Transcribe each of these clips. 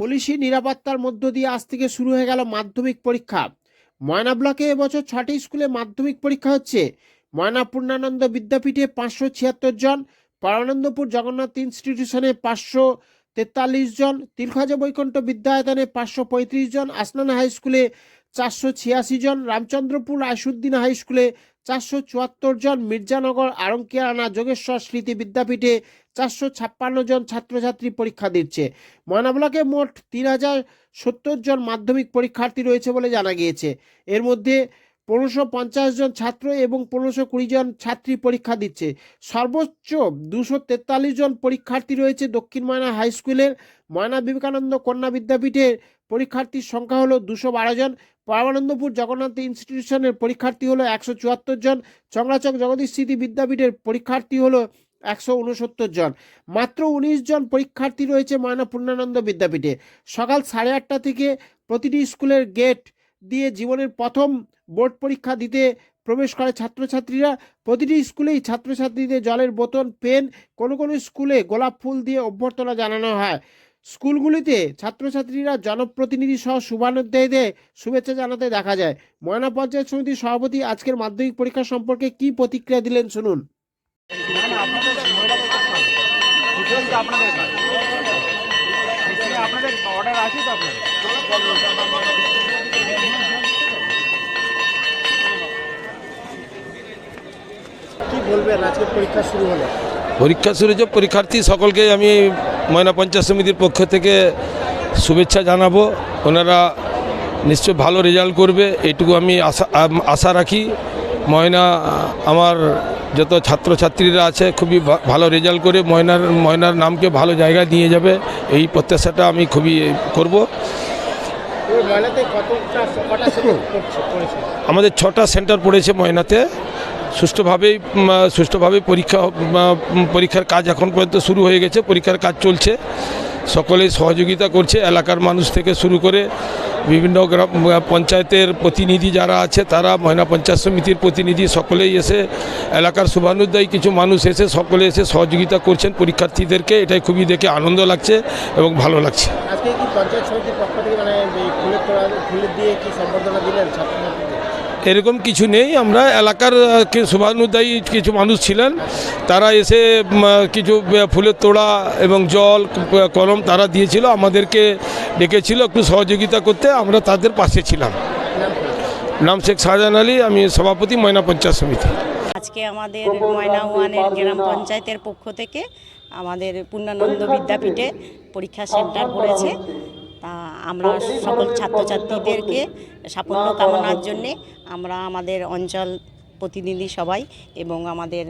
পুলিশি নিরাপত্তার মধ্য দিয়ে আজ থেকে শুরু হয়ে গেল মাধ্যমিক পরীক্ষা। ময়না ব্লকে এবছর ছটি স্কুলে মাধ্যমিক পরীক্ষা হচ্ছে। ময়না পূর্ণানন্দ বিদ্যাপীঠে পাঁচশো ছিয়াত্তর জন, পরানন্দপুর জগন্নাথ ইনস্টিটিউশনে পাঁচশো তেতাল্লিশ জন, তিলখাজা বৈকুণ্ঠ বিদ্যায়তনে পাঁচশো পঁয়ত্রিশ জন, আসনানা হাই স্কুলে চারশো ছিয়াশি জন, রামচন্দ্রপুর আইসুদ্দিন হাই স্কুলে চারশো চুয়াত্তর জন মির্জানগর আরঙ্কিয়ানা যোগেশ্বর স্মৃতি বিদ্যাপীঠে চারশো ছাপ্পান্ন জন ছাত্রছাত্রী পরীক্ষা দিচ্ছে। ময়না ব্লকে মোট তিন হাজার সত্তর জন মাধ্যমিক পরীক্ষার্থী রয়েছে বলে জানা গিয়েছে। এর মধ্যে পনেরোশো পঞ্চাশ জন ছাত্র এবং পনেরোশো কুড়ি জন ছাত্রী পরীক্ষা দিচ্ছে। সর্বোচ্চ দুশো তেতাল্লিশ জন পরীক্ষার্থী রয়েছে দক্ষিণ ময়না হাই স্কুলের। ময়না বিবেকানন্দ কন্যা বিদ্যাপীঠের পরীক্ষার্থীর সংখ্যা হলো দুশো বারো জন। পরমানন্দপুর জগন্নাথ ইনস্টিটিউশনের পরীক্ষার্থী হলো একশো চুয়াত্তর জন। চংরাচক জগদীশ স্মৃতি বিদ্যাপীঠের পরীক্ষার্থী হলো একশো উনসত্তর জন। মাত্র উনিশ জন পরীক্ষার্থী রয়েছে ময়না পূর্ণানন্দ বিদ্যাপীঠে। সকাল সাড়ে আটটা থেকে প্রতিটি স্কুলের গেট দিয়ে জীবনের প্রথম বোর্ড পরীক্ষা দিতে প্রবেশ করে ছাত্রছাত্রীরা। প্রতিটি স্কুলেই ছাত্রছাত্রীদের জলের বোতল, পেন, কোনো কোনো স্কুলে গোলাপ ফুল দিয়ে অভ্যর্থনা জানানো হয়। স্কুলগুলিতে ছাত্রছাত্রীরা জনপ্রতিনিধি সহ শুভানুধ্যায়ীদের শুভেচ্ছা জানাতে দেখা যায়। ময়না পঞ্চায়েত সমিতির সভাপতি আজকের মাধ্যমিক পরীক্ষা সম্পর্কে কি প্রতিক্রিয়া দিলেন শুনুন। আপনাদের অর্ডার আছে তো আপনাদের? পরীক্ষা শুরু হয়েছে। পরীক্ষার্থী সকলকে আমি ময়না পঞ্চায়েত সমিতির পক্ষ থেকে শুভেচ্ছা জানাব। ওনারা নিশ্চয় ভালো রেজাল্ট করবে এটুকু আমি আশা আশা রাখি। ময়না, আমার যত ছাত্রছাত্রীরা আছে, খুবই ভালো রেজাল্ট করে ময়নার ময়নার নামকে ভালো জায়গায় নিয়ে যাবে। এই প্রত্যাশাটা আমি খুবই করব। আমাদের ছটা সেন্টার পড়েছে ময়নাতে। সুষ্ঠুভাবেই সুষ্ঠুভাবে পরীক্ষা পরীক্ষার কাজ এখন পর্যন্ত শুরু হয়ে গেছে পরীক্ষার কাজ চলছে। সকলে সহযোগিতা করছে এলাকার মানুষ থেকে শুরু করে বিভিন্ন গ্রাম পঞ্চায়েতের প্রতিনিধি যারা আছে তারা ময়না পঞ্চায়েত সমিতির প্রতিনিধি সকলেই এসে এলাকার শুভানুদ্দায়ী কিছু মানুষ এসে সকলে এসে সহযোগিতা করছেন পরীক্ষার্থীদেরকে। এটাই খুবই দেখে আনন্দ লাগছে এবং ভালো লাগছে। আজকে কি পঞ্চায়েত সমিতির পক্ষ মানে এই ফুলের ফুলের দিয়ে কি সম্বর্ধনা দিলেন ছাত্রছাত্রীদের? এরকম কিছু নেই। আমরা এলাকার শুভানুদায়ী কিছু মানুষ ছিলেন। তারা এসে কিছু ফুলের তোড়া এবং জল কলম তারা দিয়েছিল আমাদেরকে ডেকেছিল একটু সহযোগিতা করতে। আমরা তাদের পাশে ছিলাম। নাম শেখ শাহজাহান আলী আমি সভাপতি ময়না পঞ্চায়েত সমিতি। আজকে আমাদের ময়না ওয়ানের গ্রাম পঞ্চায়েতের পক্ষ থেকে আমাদের পূর্ণানন্দ বিদ্যাপীঠে পরীক্ষা সেন্টার পড়েছে। তা আমরা সকল ছাত্রছাত্রীদেরকে সাফল্য কামনার জন্যে আমরা আমাদের অঞ্চল প্রতিনিধি সবাই এবং আমাদের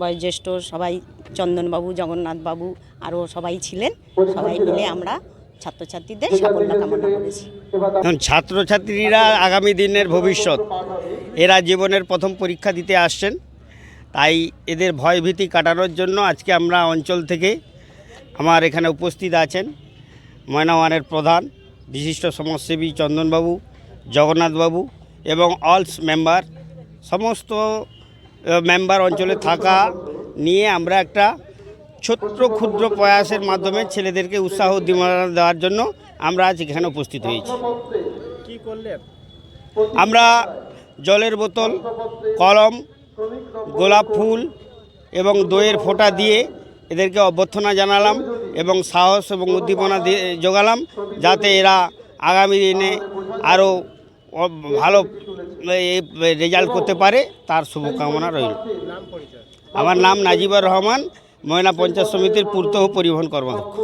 বয়োজ্যেষ্ঠ সবাই চন্দনবাবু জগন্নাথবাবু আরও সবাই ছিলেন। সবাই মিলে আমরা ছাত্রছাত্রীদের সাফল্য কামনা করেছি। এখন ছাত্রছাত্রীরা আগামী দিনের ভবিষ্যৎ। এরা জীবনের প্রথম পরীক্ষা দিতে আসছেন। তাই এদের ভয়ভীতি কাটানোর জন্য আজকে আমরা অঞ্চল থেকে আমার এখানে উপস্থিত আছেন। ময়নাওয়ানের প্রধান বিশিষ্ট সমাজসেবী চন্দনবাবু জগন্নাথবাবু এবং অলস মেম্বার সমস্ত মেম্বার অঞ্চলে থাকা নিয়ে আমরা একটা ছোট্ট ক্ষুদ্র প্রয়াসের মাধ্যমে ছেলেদেরকে উৎসাহ উদ্দীপনা দেওয়ার জন্য আমরা আজ এখানে উপস্থিত হয়েছি। কি আমরা জলের বোতল কলম গোলাপ ফুল এবং দইয়ের ফোঁটা দিয়ে এদেরকে অভ্যর্থনা জানালাম। এবং সাহস এবং উদ্দীপনা দিয়ে জোগালাম যাতে এরা আগামী দিনে আরও ভালো রেজাল্ট করতে পারে, তার শুভকামনা রইল। আমার নাম নাজিবুর রহমান, ময়না পঞ্চায়েত সমিতির পূর্ত ও পরিবহন কর্মাধ্যক্ষ।